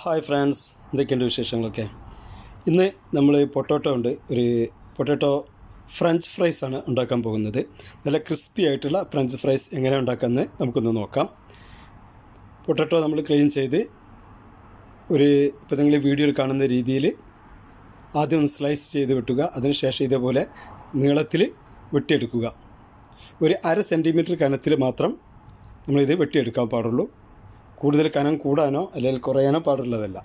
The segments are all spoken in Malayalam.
ഹായ് ഫ്രണ്ട്സ് എന്തൊക്കെയുണ്ട് വിശേഷങ്ങളൊക്കെ? ഇന്ന് നമ്മൾ പൊട്ടോട്ടോ ഉണ്ട് ഒരു പൊട്ടോട്ടോ ഫ്രഞ്ച് ഫ്രൈസ് ആണ് ഉണ്ടാക്കാൻ പോകുന്നത്. നല്ല ക്രിസ്പി ആയിട്ടുള്ള ഫ്രഞ്ച് ഫ്രൈസ് എങ്ങനെ ഉണ്ടാക്കാമെന്ന് നമുക്കൊന്ന് നോക്കാം. പൊട്ടോട്ടോ നമ്മൾ ക്ലീൻ ചെയ്ത് ഒരു ഇപ്പോൾ നിങ്ങൾ വീഡിയോയിൽ കാണുന്ന രീതിയിൽ ആദ്യം ഒന്ന് സ്ലൈസ് ചെയ്ത് വെട്ടുക അതിനുശേഷം ഇതേപോലെ നീളത്തിൽ വെട്ടിയെടുക്കുക. ഒരു അര സെന്റിമീറ്റർ കനത്തിൽ മാത്രം നമ്മളിത് വെട്ടിയെടുക്കാൻ പാടുള്ളൂ. കൂടുതൽ കനം കൂടാനോ അല്ലെങ്കിൽ കുറയാനോ പാടുള്ളതല്ല.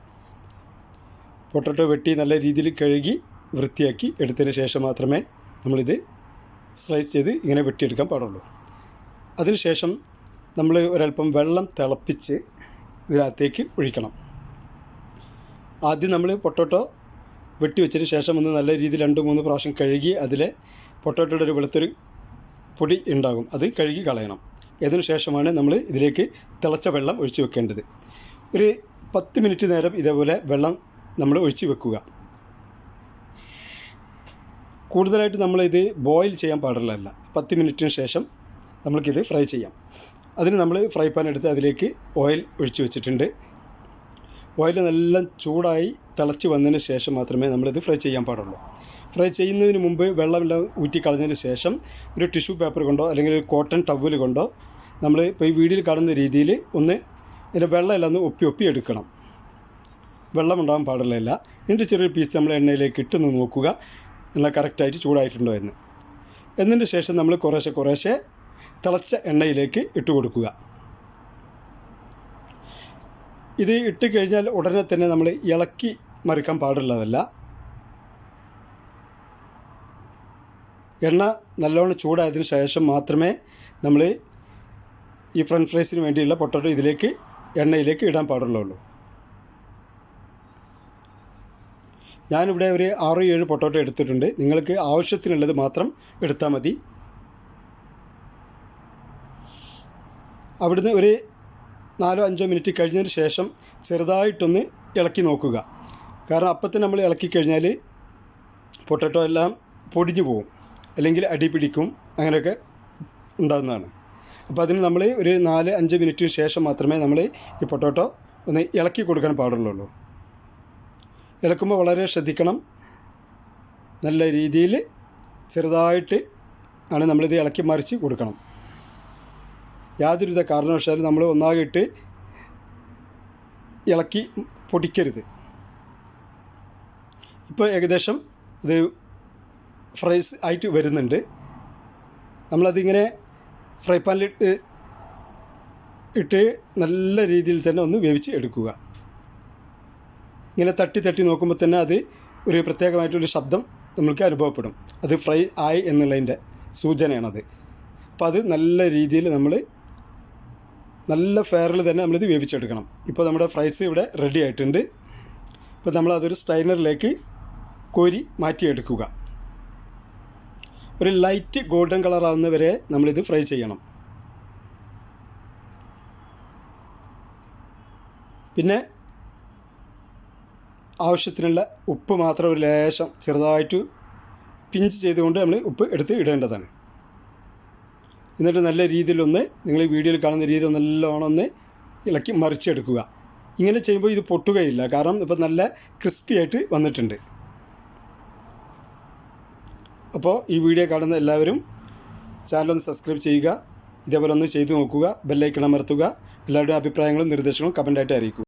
പൊട്ടറ്റോ വെട്ടി നല്ല രീതിയിൽ കഴുകി വൃത്തിയാക്കി എടുത്തതിന് ശേഷം മാത്രമേ നമ്മളിത് സ്ലൈസ് ചെയ്ത് ഇങ്ങനെ വെട്ടിയെടുക്കാൻ പാടുള്ളൂ. അതിനുശേഷം നമ്മൾ ഒരല്പം വെള്ളം തിളപ്പിച്ച് ഇതിനകത്തേക്ക് ഒഴിക്കണം. ആദ്യം നമ്മൾ പൊട്ടോട്ടോ വെട്ടി വെച്ചതിന് ശേഷം ഒന്ന് നല്ല രീതിയിൽ രണ്ട് മൂന്ന് പ്രാവശ്യം കഴുകി അതിലെ പൊട്ടോട്ടോയുടെ ഒരു വെളുത്തൊരു പൊടി ഉണ്ടാകും. അത് കഴുകി കളയണം. അതിനു ശേഷമാണ് നമ്മൾ ഇതിലേക്ക് തിളച്ച വെള്ളം ഒഴിച്ചു വെക്കേണ്ടത്. ഒരു പത്ത് മിനിറ്റ് നേരം ഇതേപോലെ വെള്ളം നമ്മൾ ഒഴിച്ച് വെക്കുക. കൂടുതലായിട്ട് നമ്മളിത് ബോയിൽ ചെയ്യാൻ പാടുള്ളതല്ല. പത്ത് മിനിറ്റിന് ശേഷം നമുക്കിത് ഫ്രൈ ചെയ്യാം. അതിന് നമ്മൾ ഫ്രൈ പാൻ എടുത്ത് അതിലേക്ക് ഓയിൽ ഒഴിച്ചു വെച്ചിട്ടുണ്ട്. ഓയിൽ നല്ല ചൂടായി തിളച്ച് വന്നതിന് ശേഷം മാത്രമേ നമ്മളിത് ഫ്രൈ ചെയ്യാൻ പാടുള്ളൂ. ഫ്രൈ ചെയ്യുന്നതിന് മുമ്പ് വെള്ളമെല്ലാം ഊറ്റി കളഞ്ഞതിന് ശേഷം ഒരു ടിഷ്യൂ പേപ്പർ കൊണ്ടോ അല്ലെങ്കിൽ ഒരു കോട്ടൺ ടവൽ കൊണ്ടോ നമ്മൾ ഇപ്പോൾ ഈ വീഡിയോയിൽ കാണുന്ന രീതിയിൽ ഒന്ന് ഇതിന്റെ വെള്ളമെല്ലാം ഒന്ന് ഒപ്പി ഒപ്പി എടുക്കണം. വെള്ളം ഉണ്ടാകാൻ പാടുള്ളതല്ല എന്നിട്ട് ചെറിയൊരു പീസ് നമ്മൾ എണ്ണയിലേക്ക് ഇട്ടൊന്ന് നോക്കുക. നല്ല കറക്റ്റായിട്ട് ചൂടായിട്ടുണ്ടോ എന്ന്. എന്നതിന് ശേഷം നമ്മൾ കുറേശ്ശെ കുറേശ്ശെ തിളച്ച എണ്ണയിലേക്ക് ഇട്ട് കൊടുക്കുക. ഇത് ഇട്ട് കഴിഞ്ഞാൽ ഉടനെ തന്നെ നമ്മൾ ഇളക്കി മറിക്കാൻ പാടുള്ളതല്ല. എണ്ണ നല്ലോണം ചൂടായതിനു ശേഷം മാത്രമേ നമ്മൾ ഈ ഫ്രഞ്ച് ഫ്രൈസിന് വേണ്ടിയുള്ള പൊട്ടറ്റോ ഇതിലേക്ക് എണ്ണയിലേക്ക് ഇടാൻ പാടുള്ളൂ ഞാനിവിടെ ഒരു ആറ് ഏഴ് പൊട്ടോട്ടോ എടുത്തിട്ടുണ്ട്. നിങ്ങൾക്ക് ആവശ്യത്തിനുള്ളത് മാത്രം എടുത്താൽ മതി. അവിടുന്ന് ഒരു നാലോ അഞ്ചോ മിനിറ്റ് കഴിഞ്ഞതിന് ശേഷം ചെറുതായിട്ടൊന്ന് ഇളക്കി നോക്കുക. കാരണം അപ്പത്തിന് നമ്മൾ ഇളക്കി കഴിഞ്ഞാൽ പൊട്ടറ്റോ എല്ലാം പൊടിഞ്ഞു പോകും അല്ലെങ്കിൽ അടി പിടിക്കും അങ്ങനെയൊക്കെ ഉണ്ടാകുന്നതാണ്. അപ്പോൾ അതിന് നമ്മൾ ഒരു നാല് അഞ്ച് മിനിറ്റിന് ശേഷം മാത്രമേ നമ്മൾ ഈ പൊട്ടോട്ടോ ഒന്ന് ഇളക്കി കൊടുക്കാൻ പാടുള്ളൂ ഇളക്കുമ്പോൾ വളരെ ശ്രദ്ധിക്കണം. നല്ല രീതിയിൽ ചെറുതായിട്ട് ആണ് നമ്മളിത് ഇളക്കി മറിച്ച് കൊടുക്കണം. യാതൊരുവിധ കാരണവശാലും നമ്മൾ ഒന്നാകെ ഇട്ട് ഇളക്കി പൊടിക്കരുത്. ഇപ്പോൾ ഏകദേശം ഇത് ഫ്രൈസ് ആയിട്ട് വരുന്നുണ്ട്. നമ്മളതിങ്ങനെ ഫ്രൈ പാനിലിട്ട് ഇട്ട് നല്ല രീതിയിൽ തന്നെ ഒന്ന് വേവിച്ച് എടുക്കുക. ഇങ്ങനെ തട്ടി തട്ടി നോക്കുമ്പോൾ തന്നെ അത് ഒരു പ്രത്യേകമായിട്ടൊരു ശബ്ദം നമ്മൾക്ക് അനുഭവപ്പെടും. അത് ഫ്രൈ ആയി എന്നുള്ളതിന്റെ സൂചനയാണത്. അപ്പോൾ അത് നല്ല രീതിയിൽ നമ്മൾ നല്ല ഫെയറിൽ തന്നെ നമ്മളിത് വേവിച്ചെടുക്കണം. ഇപ്പോൾ നമ്മുടെ ഫ്രൈസ് ഇവിടെ റെഡി ആയിട്ടുണ്ട്. ഇപ്പോൾ നമ്മളതൊരു സ്റ്റൈനറിലേക്ക് കോരി മാറ്റിയെടുക്കുക. ഒരു ലൈറ്റ് ഗോൾഡൻ കളർ ആവുന്നവരെ നമ്മളിത് ഫ്രൈ ചെയ്യണം. പിന്നെ ആവശ്യത്തിനുള്ള ഉപ്പ് മാത്രം ഒരു ലേശം ചെറുതായിട്ട് പിഞ്ച് ചെയ്തുകൊണ്ട് നമ്മൾ ഉപ്പ് എടുത്ത് ഇടേണ്ടതാണ്. എന്നിട്ട് നല്ല രീതിയിലൊന്ന് നിങ്ങൾ വീഡിയോയിൽ കാണുന്ന രീതിയിൽ നല്ലോണം ഒന്ന് ഇളക്കി മറിച്ചെടുക്കുക. ഇങ്ങനെ ചെയ്യുമ്പോൾ ഇത് പൊട്ടുകയില്ല. കാരണം ഇപ്പം നല്ല ക്രിസ്പി ആയിട്ട് വന്നിട്ടുണ്ട്. അപ്പോൾ ഈ വീഡിയോ കാണുന്ന എല്ലാവരും ചാനലൊന്ന് സബ്സ്ക്രൈബ് ചെയ്യുക ഇതേപോലെ ഒന്ന് ചെയ്തു നോക്കുക ബെല്ലൈക്കൺ അമർത്തുക എല്ലാവരുടെയും അഭിപ്രായങ്ങളും നിർദ്ദേശങ്ങളും കമന്റായിട്ട് അറിയിക്കുക